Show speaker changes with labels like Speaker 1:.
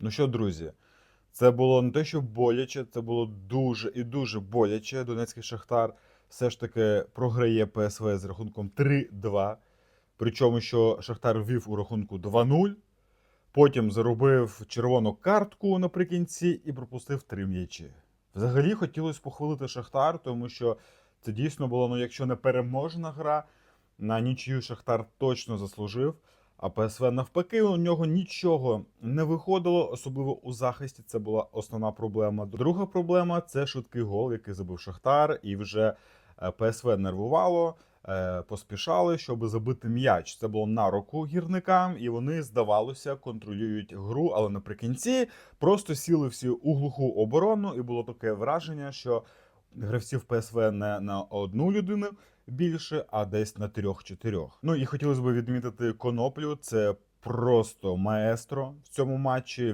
Speaker 1: Ну що, друзі, це було не те, що боляче, це було дуже і дуже боляче. Донецький Шахтар все ж таки програє ПСВ з рахунком 3-2. Причому, що Шахтар ввів у рахунку 2-0. Потім заробив червону картку наприкінці і пропустив три м'ячі. Взагалі хотілося похвалити Шахтар, тому що це дійсно було, ну, якщо не переможна гра, на нічию Шахтар точно заслужив. А ПСВ навпаки, у нього нічого не виходило, особливо у захисті. Це була основна проблема. Друга проблема це швидкий гол, який забив Шахтар, і вже е, ПСВ нервувало, е, поспішали, щоб забити м'яч. Це було на руку гірникам, і вони, здавалося, контролюють гру, але наприкінці просто сіли всі у глуху оборону, і було таке враження, що гравців ПСВ не на одну людину більше, а десь на трьох-чотирьох. Ну і хотілося б відмітити коноплю. Це просто маестро в цьому матчі.